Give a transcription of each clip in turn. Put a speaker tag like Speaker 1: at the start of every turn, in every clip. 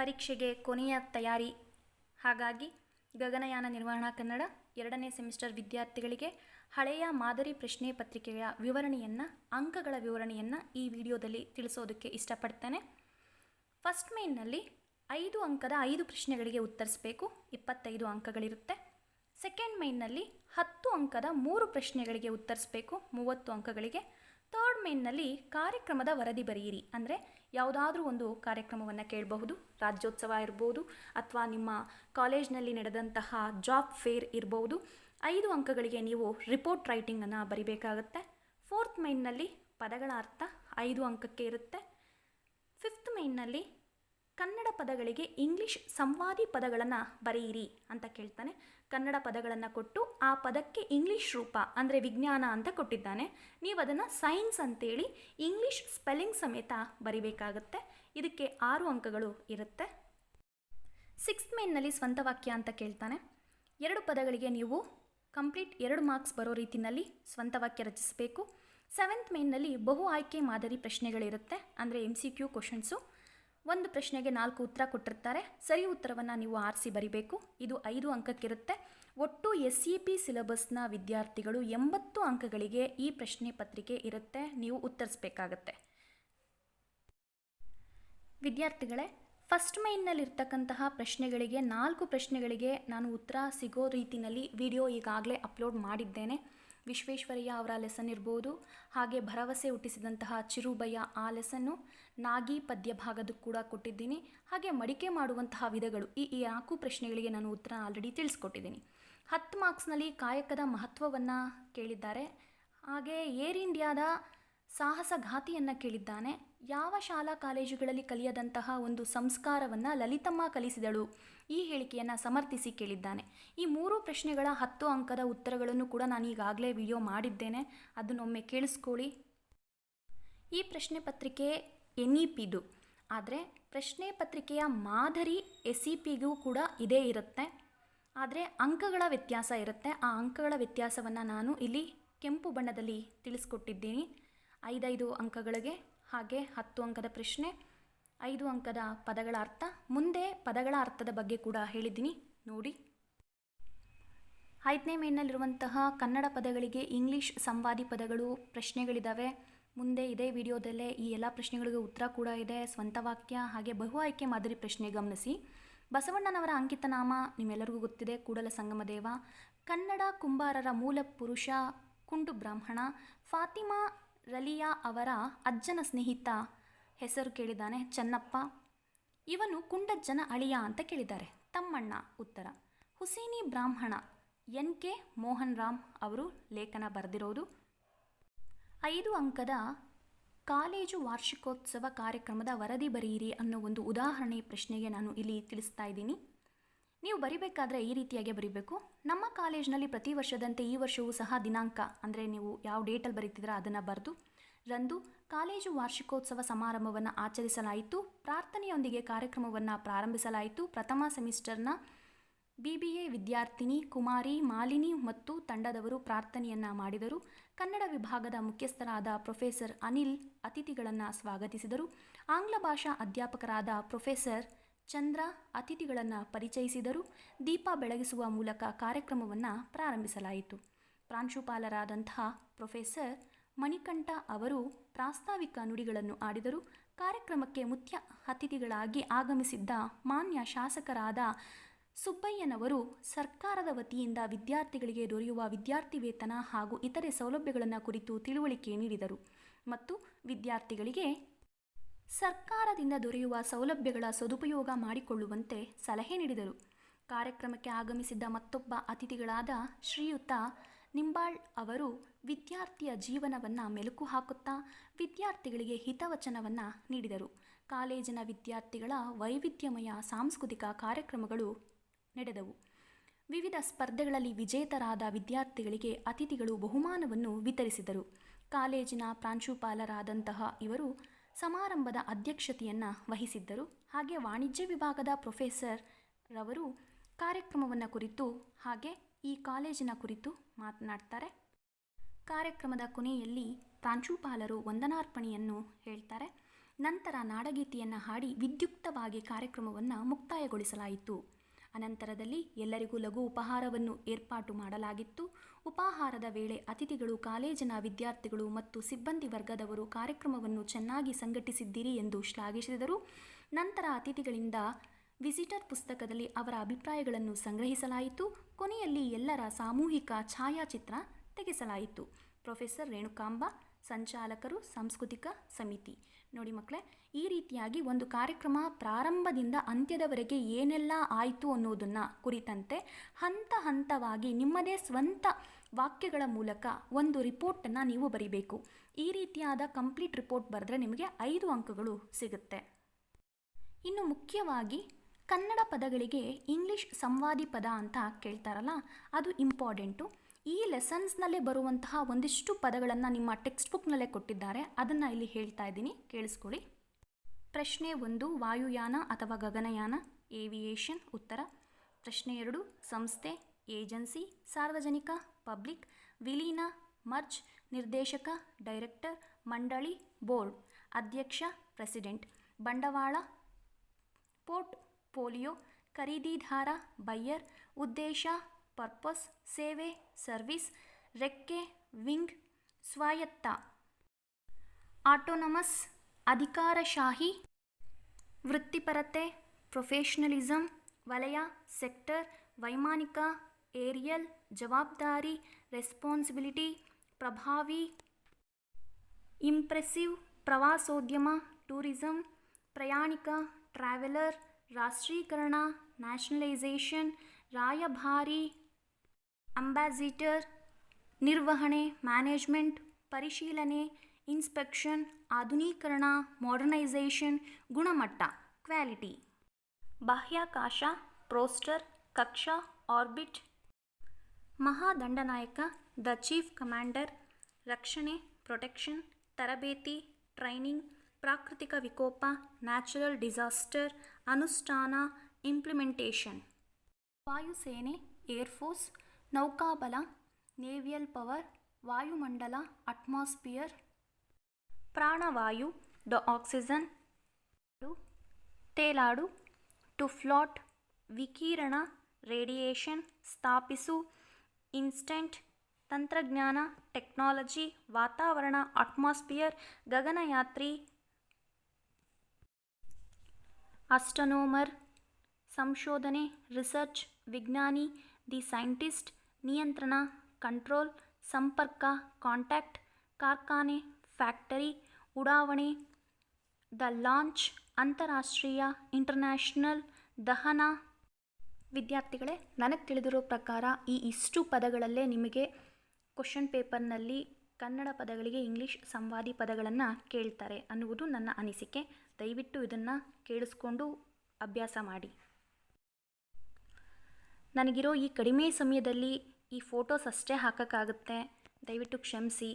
Speaker 1: ಪರೀಕ್ಷೆಗೆ ಕೊನೆಯ ತಯಾರಿ. ಹಾಗಾಗಿ ಗಗನಯಾನ ನಿರ್ವಹಣಾ ಕನ್ನಡ ಎರಡನೇ ಸೆಮಿಸ್ಟರ್ ವಿದ್ಯಾರ್ಥಿಗಳಿಗೆ ಹಳೆಯ ಮಾದರಿ ಪ್ರಶ್ನೆ ಪತ್ರಿಕೆಯ ವಿವರಣೆಯನ್ನು, ಅಂಕಗಳ ವಿವರಣೆಯನ್ನು ಈ ವಿಡಿಯೋದಲ್ಲಿ ತಿಳಿಸೋದಕ್ಕೆ ಇಷ್ಟಪಡ್ತೇನೆ. ಫಸ್ಟ್ ಮೇನ್ನಲ್ಲಿ ಐದು ಅಂಕದ ಐದು ಪ್ರಶ್ನೆಗಳಿಗೆ ಉತ್ತರಿಸಬೇಕು. ಇಪ್ಪತ್ತೈದು ಅಂಕಗಳಿರುತ್ತೆ. ಸೆಕೆಂಡ್ ಮೇನ್ನಲ್ಲಿ ಹತ್ತು ಅಂಕದ ಮೂರು ಪ್ರಶ್ನೆಗಳಿಗೆ ಉತ್ತರಿಸಬೇಕು. ಮೂವತ್ತು ಅಂಕಗಳಿಗೆ ಮೇನ್ನಲ್ಲಿ ಕಾರ್ಯಕ್ರಮದ ವರದಿ ಬರೆಯಿರಿ. ಅಂದರೆ ಯಾವುದಾದ್ರೂ ಒಂದು ಕಾರ್ಯಕ್ರಮವನ್ನು ಕೇಳಬಹುದು, ರಾಜ್ಯೋತ್ಸವ ಇರ್ಬೋದು, ಅಥವಾ ನಿಮ್ಮ ಕಾಲೇಜ್ನಲ್ಲಿ ನಡೆದಂತಹ ಜಾಬ್ ಫೇರ್ ಇರ್ಬೋದು. ಐದು ಅಂಕಗಳಿಗೆ ನೀವು ರಿಪೋರ್ಟ್ ರೈಟಿಂಗನ್ನು ಬರಿಬೇಕಾಗುತ್ತೆ. ಫೋರ್ತ್ ಮೈನ್ನಲ್ಲಿ ಪದಗಳ ಅರ್ಥ ಐದು ಅಂಕಕ್ಕೆ ಇರುತ್ತೆ. ಫಿಫ್ತ್ ಮೈನ್ನಲ್ಲಿ ಕನ್ನಡ ಪದಗಳಿಗೆ ಇಂಗ್ಲಿಷ್ ಸಂವಾದಿ ಪದಗಳನ್ನು ಬರೆಯಿರಿ ಅಂತ ಕೇಳ್ತಾನೆ. ಕನ್ನಡ ಪದಗಳನ್ನು ಕೊಟ್ಟು ಆ ಪದಕ್ಕೆ ಇಂಗ್ಲಿಷ್ ರೂಪ ಅಂದರೆ ವಿಜ್ಞಾನ ಅಂತ ಕೊಟ್ಟಿದ್ದಾನೆ. ನೀವು ಅದನ್ನು ಸೈನ್ಸ್ ಅಂತೇಳಿ ಇಂಗ್ಲಿಷ್ ಸ್ಪೆಲ್ಲಿಂಗ್ ಸಮೇತ ಬರಿಬೇಕಾಗತ್ತೆ. ಇದಕ್ಕೆ ಆರು ಅಂಕಗಳು ಇರುತ್ತೆ. ಸಿಕ್ಸ್ತ್ ಮೇನ್ನಲ್ಲಿ ಸ್ವಂತ ವಾಕ್ಯ ಅಂತ ಕೇಳ್ತಾನೆ. ಎರಡು ಪದಗಳಿಗೆ ನೀವು ಕಂಪ್ಲೀಟ್ ಎರಡು ಮಾರ್ಕ್ಸ್ ಬರೋ ರೀತಿಯಲ್ಲಿ ಸ್ವಂತ ವಾಕ್ಯ ರಚಿಸಬೇಕು. ಸೆವೆಂತ್ ಮೇನ್ನಲ್ಲಿ ಬಹು ಆಯ್ಕೆ ಮಾದರಿ ಪ್ರಶ್ನೆಗಳಿರುತ್ತೆ. ಅಂದರೆ ಎಂ ಸಿ ಕ್ಯೂ ಕ್ವಶನ್ಸು ಒಂದು ಪ್ರಶ್ನೆಗೆ ನಾಲ್ಕು ಉತ್ತರ ಕೊಟ್ಟಿರ್ತಾರೆ. ಸರಿ ಉತ್ತರವನ್ನು ನೀವು ಆರಿಸಿ ಬರಿಬೇಕು. ಇದು ಐದು ಅಂಕಕ್ಕಿರುತ್ತೆ. ಒಟ್ಟು ಎಸ್ ಇ ಪಿ ಸಿಲೆಬಸ್ನ ವಿದ್ಯಾರ್ಥಿಗಳು ಎಂಬತ್ತು ಅಂಕಗಳಿಗೆ ಈ ಪ್ರಶ್ನೆ ಪತ್ರಿಕೆ ಇರುತ್ತೆ. ನೀವು ಉತ್ತರಿಸಬೇಕಾಗತ್ತೆ. ವಿದ್ಯಾರ್ಥಿಗಳೇ ಫಸ್ಟ್ ಮೈನ್ನಲ್ಲಿರ್ತಕ್ಕಂತಹ ಪ್ರಶ್ನೆಗಳಿಗೆ ನಾಲ್ಕು ಪ್ರಶ್ನೆಗಳಿಗೆ ನಾನು ಉತ್ತರ ಸಿಗೋ ರೀತಿಯಲ್ಲಿ ವಿಡಿಯೋ ಈಗಾಗಲೇ ಅಪ್ಲೋಡ್ ಮಾಡಿದ್ದೇನೆ. ವಿಶ್ವೇಶ್ವರಯ್ಯ ಅವರ ಲೆಸನ್ ಇರ್ಬೋದು ಹಾಗೆ ಭರವಸೆ ಹುಟ್ಟಿಸಿದಂತಹ ಚಿರುಬಯ್ಯ ಆ ಲೆಸನ್ನು ನಾಗಿ ಪದ್ಯ ಭಾಗದ ಕೂಡ ಕೊಟ್ಟಿದ್ದೀನಿ. ಹಾಗೆ ಮಡಿಕೆ ಮಾಡುವಂತಹ ವಿಧಗಳು ಈ ಈ ನಾಲ್ಕು ಪ್ರಶ್ನೆಗಳಿಗೆ ನಾನು ಉತ್ತರ ಆಲ್ರೆಡಿ ತಿಳಿಸ್ಕೊಟ್ಟಿದ್ದೀನಿ. ಹತ್ತು ಮಾರ್ಕ್ಸ್ನಲ್ಲಿ ಕಾಯಕದ ಮಹತ್ವವನ್ನು ಕೇಳಿದ್ದಾರೆ. ಹಾಗೆ ಏರ್ ಇಂಡಿಯಾದ ಸಾಹಸಘಾತಿಯನ್ನು ಕೇಳಿದ್ದಾನೆ. ಯಾವ ಶಾಲಾ ಕಾಲೇಜುಗಳಲ್ಲಿ ಕಲಿಯದಂತಹ ಒಂದು ಸಂಸ್ಕಾರವನ್ನು ಲಲಿತಮ್ಮ ಕಲಿಸಿದಳು. ಈ ಹೇಳಿಕೆಯನ್ನು ಸಮರ್ಥಿಸಿ ಕೇಳಿದ್ದಾನೆ. ಈ ಮೂರು ಪ್ರಶ್ನೆಗಳ ಹತ್ತು ಅಂಕದ ಉತ್ತರಗಳನ್ನು ಕೂಡ ನಾನು ಈಗಾಗಲೇ ವಿಡಿಯೋ ಮಾಡಿದ್ದೇನೆ. ಅದನ್ನೊಮ್ಮೆ ಕೇಳಿಸ್ಕೊಳ್ಳಿ. ಈ ಪ್ರಶ್ನೆ ಪತ್ರಿಕೆ ಎನ್ ಇ ಪಿದು ಆದರೆ ಪ್ರಶ್ನೆ ಪತ್ರಿಕೆಯ ಮಾದರಿ ಎಸ್ ಇ ಪಿಗೂ ಕೂಡ ಇದೇ ಇರುತ್ತೆ. ಆದರೆ ಅಂಕಗಳ ವ್ಯತ್ಯಾಸ ಇರುತ್ತೆ. ಆ ಅಂಕಗಳ ವ್ಯತ್ಯಾಸವನ್ನು ನಾನು ಇಲ್ಲಿ ಕೆಂಪು ಬಣ್ಣದಲ್ಲಿ ತಿಳಿಸ್ಕೊಟ್ಟಿದ್ದೀನಿ. ಐದೈದು ಅಂಕಗಳಿಗೆ ಹಾಗೆ ಹತ್ತು ಅಂಕದ ಪ್ರಶ್ನೆ. ಐದು ಅಂಕದ ಪದಗಳ ಅರ್ಥ. ಮುಂದೆ ಪದಗಳ ಅರ್ಥದ ಬಗ್ಗೆ ಕೂಡ ಹೇಳಿದ್ದೀನಿ. ನೋಡಿ. ಐದನೇ ಮೇನಲ್ಲಿರುವಂತಹ ಕನ್ನಡ ಪದಗಳಿಗೆ ಇಂಗ್ಲೀಷ್ ಸಂವಾದಿ ಪದಗಳು ಪ್ರಶ್ನೆಗಳಿದ್ದಾವೆ ಮುಂದೆ ಇದೇ ವಿಡಿಯೋದಲ್ಲೇ ಈ ಎಲ್ಲ ಪ್ರಶ್ನೆಗಳಿಗೆ ಉತ್ತರ ಕೂಡ ಇದೆ. ಸ್ವಂತ ವಾಕ್ಯ ಹಾಗೆ ಬಹು ಆಯ್ಕೆ ಮಾದರಿ ಪ್ರಶ್ನೆ ಗಮನಿಸಿ. ಬಸವಣ್ಣನವರ ಅಂಕಿತನಾಮ ನಿಮ್ಮೆಲ್ಲರಿಗೂ ಗೊತ್ತಿದೆ. ಕೂಡಲ ಸಂಗಮದೇವ ಕನ್ನಡ ಕುಂಬಾರರ ಮೂಲ ಪುರುಷ ಕುಂಡು ಬ್ರಾಹ್ಮಣ. ಫಾತಿಮಾ ರಲಿಯಾ ಅವರ ಅಜ್ಜನ ಸ್ನೇಹಿತ ಹೆಸರು ಕೇಳಿದ್ದಾನೆ, ಚನ್ನಪ್ಪ. ಇವನು ಕುಂಡಜ್ಜನ ಅಳಿಯ ಅಂತ ಕೇಳಿದ್ದಾರೆ. ತಮ್ಮಣ್ಣ ಉತ್ತರ, ಹುಸೇನಿ ಬ್ರಾಹ್ಮಣ ಎನ್ ಕೆ ಮೋಹನ್ ರಾಮ್ ಅವರು ಲೇಖನ ಬರೆದಿರೋದು? ಐದು ಅಂಕದ ಕಾಲೇಜು ವಾರ್ಷಿಕೋತ್ಸವ ಕಾರ್ಯಕ್ರಮದ ವರದಿ ಬರೆಯಿರಿ ಅನ್ನೋ ಒಂದು ಉದಾಹರಣೆ ಪ್ರಶ್ನೆಗೆ ನಾನು ಇಲ್ಲಿ ತಿಳಿಸ್ತಾ ಇದ್ದೀನಿ. ನೀವು ಬರಿಬೇಕಾದ್ರೆ ಈ ರೀತಿಯಾಗಿ ಬರಿಬೇಕು. ನಮ್ಮ ಕಾಲೇಜಿನಲ್ಲಿ ಪ್ರತಿ ವರ್ಷದಂತೆ ಈ ವರ್ಷವೂ ಸಹ ದಿನಾಂಕ, ಅಂದರೆ ನೀವು ಯಾವ ಡೇಟಲ್ಲಿ ಬರೀತಿದ್ರೆ ಅದನ್ನು ಬರೆದು ರಂದು ಕಾಲೇಜು ವಾರ್ಷಿಕೋತ್ಸವ ಸಮಾರಂಭವನ್ನು ಆಚರಿಸಲಾಯಿತು. ಪ್ರಾರ್ಥನೆಯೊಂದಿಗೆ ಕಾರ್ಯಕ್ರಮವನ್ನು ಪ್ರಾರಂಭಿಸಲಾಯಿತು. ಪ್ರಥಮ ಸೆಮಿಸ್ಟರ್ನ ಬಿ ಬಿ ಎ ವಿದ್ಯಾರ್ಥಿನಿ ಕುಮಾರಿ ಮಾಲಿನಿ ಮತ್ತು ತಂಡದವರು ಪ್ರಾರ್ಥನೆಯನ್ನು ಮಾಡಿದರು. ಕನ್ನಡ ವಿಭಾಗದ ಮುಖ್ಯಸ್ಥರಾದ ಪ್ರೊಫೆಸರ್ ಅನಿಲ್ ಅತಿಥಿಗಳನ್ನು ಸ್ವಾಗತಿಸಿದರು. ಆಂಗ್ಲ ಭಾಷಾ ಅಧ್ಯಾಪಕರಾದ ಪ್ರೊಫೆಸರ್ ಚಂದ್ರ ಅತಿಥಿಗಳನ್ನು ಪರಿಚಯಿಸಿದರು. ದೀಪ ಬೆಳಗಿಸುವ ಮೂಲಕ ಕಾರ್ಯಕ್ರಮವನ್ನು ಪ್ರಾರಂಭಿಸಲಾಯಿತು. ಪ್ರಾಂಶುಪಾಲರಾದಂತಹ ಪ್ರೊಫೆಸರ್ ಮಣಿಕಂಠ ಅವರು ಪ್ರಾಸ್ತಾವಿಕ ನುಡಿಗಳನ್ನು ಆಡಿದರು. ಕಾರ್ಯಕ್ರಮಕ್ಕೆ ಮುಖ್ಯ ಅತಿಥಿಗಳಾಗಿ ಆಗಮಿಸಿದ್ದ ಮಾನ್ಯ ಶಾಸಕರಾದ ಸುಬ್ಬಯ್ಯನವರು ಸರ್ಕಾರದ ವತಿಯಿಂದ ವಿದ್ಯಾರ್ಥಿಗಳಿಗೆ ದೊರೆಯುವ ವಿದ್ಯಾರ್ಥಿ ವೇತನ ಹಾಗೂ ಇತರೆ ಸೌಲಭ್ಯಗಳನ್ನು ಕುರಿತು ತಿಳುವಳಿಕೆ ನೀಡಿದರು. ಮತ್ತು ವಿದ್ಯಾರ್ಥಿಗಳಿಗೆ ಸರ್ಕಾರದಿಂದ ದೊರೆಯುವ ಸೌಲಭ್ಯಗಳ ಸದುಪಯೋಗ ಮಾಡಿಕೊಳ್ಳುವಂತೆ ಸಲಹೆ ನೀಡಿದರು. ಕಾರ್ಯಕ್ರಮಕ್ಕೆ ಆಗಮಿಸಿದ್ದ ಮತ್ತೊಬ್ಬ ಅತಿಥಿಗಳಾದ ಶ್ರೀಯುತ ನಿಂಬಾಳ್ ಅವರು ವಿದ್ಯಾರ್ಥಿಯ ಜೀವನವನ್ನು ಮೆಲುಕು ಹಾಕುತ್ತಾ ವಿದ್ಯಾರ್ಥಿಗಳಿಗೆ ಹಿತವಚನವನ್ನು ನೀಡಿದರು. ಕಾಲೇಜಿನ ವಿದ್ಯಾರ್ಥಿಗಳ ವೈವಿಧ್ಯಮಯ ಸಾಂಸ್ಕೃತಿಕ ಕಾರ್ಯಕ್ರಮಗಳು ನಡೆದವು. ವಿವಿಧ ಸ್ಪರ್ಧೆಗಳಲ್ಲಿ ವಿಜೇತರಾದ ವಿದ್ಯಾರ್ಥಿಗಳಿಗೆ ಅತಿಥಿಗಳು ಬಹುಮಾನವನ್ನು ವಿತರಿಸಿದರು. ಕಾಲೇಜಿನ ಪ್ರಾಂಶುಪಾಲರಾದಂತಹ ಇವರು ಸಮಾರಂಭದ ಅಧ್ಯಕ್ಷತೆಯನ್ನು ವಹಿಸಿದ್ದರು. ಹಾಗೆ ವಾಣಿಜ್ಯ ವಿಭಾಗದ ಪ್ರೊಫೆಸರ್ ರವರು ಕಾರ್ಯಕ್ರಮವನ್ನು ಕುರಿತು ಹಾಗೆ ಈ ಕಾಲೇಜಿನ ಕುರಿತು ಮಾತನಾಡ್ತಾರೆ. ಕಾರ್ಯಕ್ರಮದ ಕೊನೆಯಲ್ಲಿ ಪ್ರಾಂಶುಪಾಲರು ವಂದನಾರ್ಪಣೆಯನ್ನು ಹೇಳ್ತಾರೆ. ನಂತರ ನಾಡಗೀತೆಯನ್ನು ಹಾಡಿ ವಿದ್ಯುಕ್ತವಾಗಿ ಕಾರ್ಯಕ್ರಮವನ್ನು ಮುಕ್ತಾಯಗೊಳಿಸಲಾಯಿತು. ಅನಂತರದಲ್ಲಿ ಎಲ್ಲರಿಗೂ ಲಘು ಉಪಹಾರವನ್ನು ಏರ್ಪಾಟು ಮಾಡಲಾಗಿತ್ತು. ಉಪಾಹಾರದ ವೇಳೆ ಅತಿಥಿಗಳು, ಕಾಲೇಜಿನ ವಿದ್ಯಾರ್ಥಿಗಳು ಮತ್ತು ಸಿಬ್ಬಂದಿ ವರ್ಗದವರು ಕಾರ್ಯಕ್ರಮವನ್ನು ಚೆನ್ನಾಗಿ ಸಂಘಟಿಸಿದ್ದೀರಿ ಎಂದು ಶ್ಲಾಘಿಸಿದರು. ನಂತರ ಅತಿಥಿಗಳಿಂದ ವಿಸಿಟರ್ ಪುಸ್ತಕದಲ್ಲಿ ಅವರ ಅಭಿಪ್ರಾಯಗಳನ್ನು ಸಂಗ್ರಹಿಸಲಾಯಿತು. ಕೊನೆಯಲ್ಲಿ ಎಲ್ಲರ ಸಾಮೂಹಿಕ ಛಾಯಾಚಿತ್ರ ತೆಗೆಸಲಾಯಿತು. ಪ್ರೊಫೆಸರ್ ರೇಣುಕಾಂಬ, ಸಂಚಾಲಕರು, ಸಾಂಸ್ಕೃತಿಕ ಸಮಿತಿ. ನೋಡಿ ಮಕ್ಕಳೇ, ಈ ರೀತಿಯಾಗಿ ಒಂದು ಕಾರ್ಯಕ್ರಮ ಪ್ರಾರಂಭದಿಂದ ಅಂತ್ಯದವರೆಗೆ ಏನೆಲ್ಲ ಆಯಿತು ಅನ್ನೋದನ್ನು ಕುರಿತಂತೆ ಹಂತ ಹಂತವಾಗಿ ನಿಮ್ಮದೇ ಸ್ವಂತ ವಾಕ್ಯಗಳ ಮೂಲಕ ಒಂದು ರಿಪೋರ್ಟನ್ನು ನೀವು ಬರಿಬೇಕು. ಈ ರೀತಿಯಾದ ಕಂಪ್ಲೀಟ್ ರಿಪೋರ್ಟ್ ಬರೆದ್ರೆ ನಿಮಗೆ ಐದು ಅಂಕಗಳು ಸಿಗುತ್ತೆ. ಇನ್ನು ಮುಖ್ಯವಾಗಿ ಕನ್ನಡ ಪದಗಳಿಗೆ ಇಂಗ್ಲಿಷ್ ಸಂವಾದಿ ಪದ ಅಂತ ಕೇಳ್ತಾರಲ್ಲ, ಅದು ಇಂಪಾರ್ಟೆಂಟು. ಈ ಲೆಸನ್ಸ್ನಲ್ಲೇ ಬರುವಂತಹ ಒಂದಿಷ್ಟು ಪದಗಳನ್ನು ನಿಮ್ಮ ಟೆಕ್ಸ್ಟ್ ಬುಕ್ನಲ್ಲೇ ಕೊಟ್ಟಿದ್ದಾರೆ, ಅದನ್ನು ಇಲ್ಲಿ ಹೇಳ್ತಾ ಇದ್ದೀನಿ, ಕೇಳಿಸ್ಕೊಳ್ಳಿ. ಪ್ರಶ್ನೆ ಒಂದು, ವಾಯುಯಾನ ಅಥವಾ ಗಗನಯಾನ? ಏವಿಯೇಷನ್ ಉತ್ತರ. ಪ್ರಶ್ನೆ ಎರಡು, ಸಂಸ್ಥೆ, ಏಜೆನ್ಸಿ, ಸಾರ್ವಜನಿಕ, ಪಬ್ಲಿಕ್, ವಿಲೀನ, ಮರ್ಜ್, ನಿರ್ದೇಶಕ, ಡೈರೆಕ್ಟರ್, ಮಂಡಳಿ, ಬೋರ್ಡ್. ಅಧ್ಯಕ್ಷ, ಪ್ರೆಸಿಡೆಂಟ್. ಬಂಡವಾಳ, ಪೋರ್ಟ್ ಪೋಲಿಯೋ ಖರೀದಿದಾರ ಬಯ್ಯರ್ ಉದ್ದೇಶ ಪರ್ಪಸ್ ಸೇವೆ ಸರ್ವಿಸ್ ರೆಕ್ಕೆ ವಿಂಗ್ ಸ್ವಾಯತ್ತ ಆಟೋನಮಸ್ ಅಧಿಕಾರಶಾಹಿ ವೃತ್ತಿಪರತೆ ಪ್ರೊಫೆಷನಲಿಸಮ್ ವಲಯ ಸೆಕ್ಟರ್ ವೈಮಾನಿಕ ಏರಿಯಲ್ ಜವಾಬ್ದಾರಿ ರೆಸ್ಪಾನ್ಸಿಬಿಲಿಟಿ ಪ್ರಭಾವಿ ಇಂಪ್ರೆಸಿವ್ ಪ್ರವಾಸೋದ್ಯಮ ಟೂರಿಸಂ ಪ್ರಯಾಣಿಕ ಟ್ರಾವೆಲರ್ ರಾಷ್ಟ್ರೀಕರಣ ನ್ಯಾಷನಲೈಸೇಷನ್ ರಾಯಭಾರಿ ಅಂಬಾಸಿಡರ್ ನಿರ್ವಹಣೆ ಮ್ಯಾನೇಜ್ಮೆಂಟ್ ಪರಿಶೀಲನೆ ಇನ್ಸ್ಪೆಕ್ಷನ್ ಆಧುನೀಕರಣ ಮಾಡರ್ನೈಸೇಷನ್ ಗುಣಮಟ್ಟ ಕ್ವಾಲಿಟಿ ಬಾಹ್ಯಾಕಾಶ ಪ್ರೋಸ್ಟರ್ ಕಕ್ಷಾ ಆರ್ಬಿಟ್ ಮಹಾದಂಡನಾಯಕ ದ ಚೀಫ್ ಕಮಾಂಡರ್ ರಕ್ಷಣೆ ಪ್ರೊಟೆಕ್ಷನ್ ತರಬೇತಿ ಟ್ರೈನಿಂಗ್ ಪ್ರಾಕೃತಿಕ ವಿಕೋಪ ನ್ಯಾಚುರಲ್ ಡಿಸಾಸ್ಟರ್ ಅನುಷ್ಠಾನ ಇಂಪ್ಲಿಮೆಂಟೇಷನ್ ವಾಯುಸೇನೆ ಏರ್ಫೋರ್ಸ್ ನೌಕಾಬಲ ನೇವಿಯಲ್ ಪವರ್ ವಾಯುಮಂಡಲ ಅಟ್ಮಾಸ್ಫಿಯರ್ ಪ್ರಾಣವಾಯು ದ ಆಕ್ಸಿಜನ್ ತೇಲಾಡು ಟು ಫ್ಲಾಟ್ ವಿಕಿರಣ ರೇಡಿಯೇಷನ್ ಸ್ಥಾಪಿಸು ಇನ್ಸ್ಟೆಂಟ್ ತಂತ್ರಜ್ಞಾನ ಟೆಕ್ನಾಲಜಿ ವಾತಾವರಣ ಅಟ್ಮಾಸ್ಫಿಯರ್ ಗಗನಯಾತ್ರಿ ಅಸ್ಟನೋಮರ್ ಸಂಶೋಧನೆ, ರಿಸರ್ಚ್, ವಿಜ್ಞಾನಿ, ದಿ ಸೈಂಟಿಸ್ಟ್, ನಿಯಂತ್ರಣ, ಕಂಟ್ರೋಲ್, ಸಂಪರ್ಕ, ಕಾಂಟ್ಯಾಕ್ಟ್, ಕಾರ್ಖಾನೆ, ಫ್ಯಾಕ್ಟರಿ, ಉಡಾವಣೆ, ದ ಲಾಂಚ್, ಅಂತಾರಾಷ್ಟ್ರೀಯ, ಇಂಟರ್ನ್ಯಾಷನಲ್, ದಹನ. ವಿದ್ಯಾರ್ಥಿಗಳೇ, ನನಗೆ ತಿಳಿದಿರೋ ಪ್ರಕಾರ ಈ ಇಷ್ಟು ಪದಗಳಲ್ಲೇ ನಿಮಗೆ ಕ್ವಶನ್ ಪೇಪರ್ನಲ್ಲಿ ಕನ್ನಡ ಪದಗಳಿಗೆ ಇಂಗ್ಲೀಷ್ ಸಂವಾದಿ ಪದಗಳನ್ನು ಕೇಳ್ತಾರೆ ಅನ್ನುವುದು ನನ್ನ ಅನಿಸಿಕೆ. ದಯವಿಟ್ಟು ಇದನ್ನು ಕೇಳಿಸ್ಕೊಂಡು ಅಭ್ಯಾಸ ಮಾಡಿ. ನನಗಿರೋ ಈ ಕಡಿಮೆ ಸಮಯದಲ್ಲಿ ಈ ಫೋಟೋಸ್ ಅಷ್ಟೇ ಹಾಕೋಕ್ಕಾಗುತ್ತೆ. ದಯವಿಟ್ಟು ಕ್ಷಮಿಸಿ.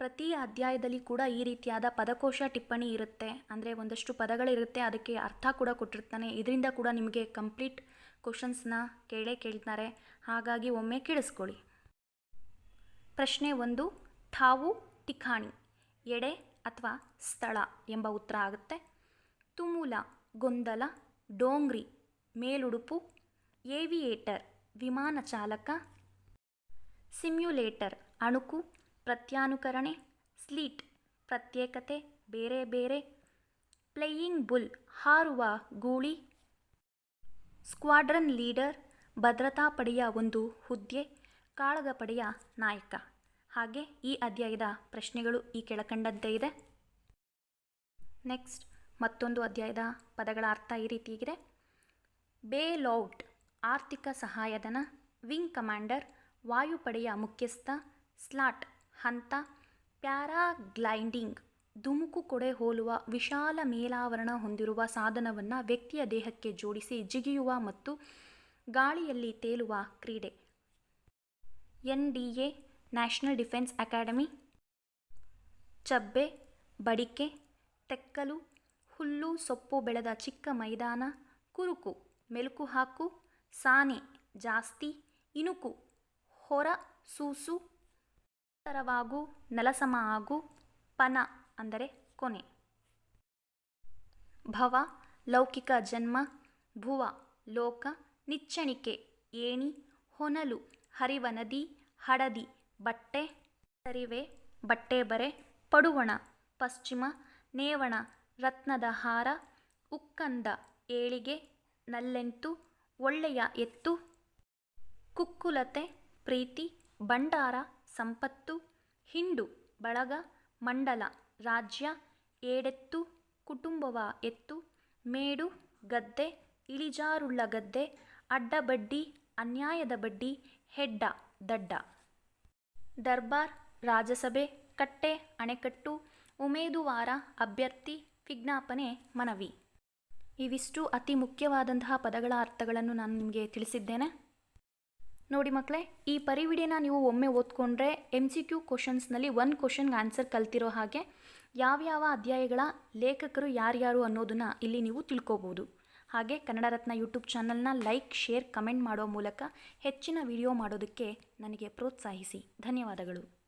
Speaker 1: ಪ್ರತಿ ಅಧ್ಯಾಯದಲ್ಲಿ ಕೂಡ ಈ ರೀತಿಯಾದ ಪದಕೋಶ ಟಿಪ್ಪಣಿ ಇರುತ್ತೆ. ಅಂದರೆ ಒಂದಷ್ಟು ಪದಗಳಿರುತ್ತೆ, ಅದಕ್ಕೆ ಅರ್ಥ ಕೂಡ ಕೊಟ್ಟಿರ್ತಾನೆ. ಇದರಿಂದ ಕೂಡ ನಿಮಗೆ ಕಂಪ್ಲೀಟ್ ಕ್ವಶನ್ಸ್ನ ಕೇಳೇ ಕೇಳ್ತಾರೆ. ಹಾಗಾಗಿ ಒಮ್ಮೆ ಕೇಳಿಸ್ಕೊಳ್ಳಿ. ಪ್ರಶ್ನೆ ಒಂದು ಥಾವು ಟಿಖಾಣಿ ಎಡೆ ಅಥವಾ ಸ್ಥಳ ಎಂಬ ಉತ್ತರ ಆಗುತ್ತೆ. ತುಮುಲ, ಗೊಂದಲ, ಡೋಂಗ್ರಿ, ಮೇಲುಡುಪು, ಏವಿಯೇಟರ್, ವಿಮಾನ ಚಾಲಕ, ಸಿಮ್ಯುಲೇಟರ್, ಅಣುಕು, ಪ್ರತ್ಯಾನುಕರಣೆ, ಸ್ಲೀಟ್, ಪ್ರತ್ಯೇಕತೆ, ಬೇರೆ ಬೇರೆ, ಪ್ಲೇಯಿಂಗ್ ಬುಲ್, ಹಾರುವ ಗೂಳಿ, ಸ್ಕ್ವಾಡ್ರನ್ ಲೀಡರ್, ಭದ್ರತಾ ಪಡೆಯ ಒಂದು ಹುದ್ದೆ, ಕಾಳಗ ಪಡೆಯ ನಾಯಕ. ಹಾಗೆ ಈ ಅಧ್ಯಾಯದ ಪ್ರಶ್ನೆಗಳು ಈ ಕೆಳಕಂಡಂತೆ ಇದೆ. ನೆಕ್ಸ್ಟ್. ಮತ್ತೊಂದು ಅಧ್ಯಾಯದ ಪದಗಳ ಅರ್ಥ ಈ ರೀತಿಯಾಗಿದೆ ಬೇಲೌಟ್ ಆರ್ಥಿಕ ಸಹಾಯಧನ, ವಿಂಗ್ ಕಮಾಂಡರ್, ವಾಯುಪಡೆಯ ಮುಖ್ಯಸ್ಥ, ಸ್ಲಾಟ್, ಹಂತ, ಪ್ಯಾರಾಗ್ಲೈಂಡಿಂಗ್, ಧುಮುಕು ಕೊಡೆ ಹೋಲುವ, ವಿಶಾಲ ಮೇಲಾವರಣ ಹೊಂದಿರುವ ಸಾಧನವನ್ನು ವ್ಯಕ್ತಿಯ ದೇಹಕ್ಕೆ ಜೋಡಿಸಿ ಜಿಗಿಯುವ ಮತ್ತು ಗಾಳಿಯಲ್ಲಿ ತೇಲುವ ಕ್ರೀಡೆ. N D A, national defence academy. ಚಬ್ಬೆ, ಬಡಿಕೆ, ತೆಕ್ಕಲು ಹುಲ್ಲು ಸೊಪ್ಪು ಬೆಳೆದ ಚಿಕ್ಕ ಮೈದಾನ, ಕುರುಕು, ಮೆಲುಕು ಹಾಕು, ಸಾನೆ, ಜಾಸ್ತಿ ಇಣುಕು ಹೊರ, ಸೂಸು, ತರವಾಗು, ನೆಲಸಮ ಆಗು, ಪನ ಅಂದರೆ ಕೊನೆ. ಭವ, ಲೌಕಿಕ ಜನ್ಮ, ಭುವ, ಲೋಕ, ನಿಚ್ಚಣಿಕೆ, ಏಣಿ, ಹೊನಲು, ಹರಿವ ನದಿ, ಹಡದಿ, ಬಟ್ಟೆ, ಸರಿವೆ ಬಟ್ಟೆ ಬರೆ ಪಡುವಣ, ಪಶ್ಚಿಮ, ನೇವಣ ರತ್ನದ ಹಾರ, ಉಕ್ಕಂದ ಏಳಿಗೆ ನಲ್ಲೆಂತು ಒಳ್ಳೆಯ ಎತ್ತು, ಕುಕ್ಕುಲತೆ, ಪ್ರೀತಿ, ಭಂಡಾರ, ಸಂಪತ್ತು, ಹಿಂಡು, ಬಳಗ, ಮಂಡಲ, ರಾಜ್ಯ, ಏಡೆತ್ತು, ಕುಟುಂಬವ ಎತ್ತು, ಮೇಡು, ಗದ್ದೆ, ಇಳಿಜಾರುಳ್ಳ ಗದ್ದೆ ಅಡ್ಡಬಡ್ಡಿ ಅನ್ಯಾಯದ ಬಡ್ಡಿ, ಹೆಡ್ಡ, ದಡ್ಡ. ದರ್ಬಾರ್, ರಾಜಸಭೆ, ಕಟ್ಟೆ, ಅಣೆಕಟ್ಟು, ಉಮೇದುವಾರ, ಅಭ್ಯರ್ಥಿ ವಿಜ್ಞಾಪನೆ, ಮನವಿ. ಇವಿಷ್ಟು ಅತಿ ಮುಖ್ಯವಾದಂತಹ ಪದಗಳ ಅರ್ಥಗಳನ್ನು ನಾನು ನಿಮಗೆ ತಿಳಿಸಿದ್ದೇನೆ. ನೋಡಿ ಮಕ್ಕಳೇ, ಈ ಪರಿವಿಡಿಯನ್ನು ನೀವು ಒಮ್ಮೆ ಓದ್ಕೊಂಡ್ರೆ ಎಂ ಸಿ ಕ್ಯೂ ಕ್ವಶನ್ಸ್ನಲ್ಲಿ ಒನ್ ಕ್ವಶನ್ಗೆ ಆನ್ಸರ್ ಕಲ್ತಿರೋ ಹಾಗೆ ಯಾವ್ಯಾವ ಅಧ್ಯಾಯಗಳ ಲೇಖಕರು ಯಾರ್ಯಾರು ಅನ್ನೋದನ್ನು ಇಲ್ಲಿ ನೀವು ತಿಳ್ಕೊಬೋದು. ಹಾಗೆ ಕನ್ನಡ ರತ್ನ ಯೂಟ್ಯೂಬ್ ಚಾನಲ್ನ ಲೈಕ್ ಶೇರ್ ಕಮೆಂಟ್ ಮಾಡೋ ಮೂಲಕ ಹೆಚ್ಚಿನ ವಿಡಿಯೋ ಮಾಡೋದಕ್ಕೆ ನನಗೆ ಪ್ರೋತ್ಸಾಹಿಸಿ. ಧನ್ಯವಾದಗಳು.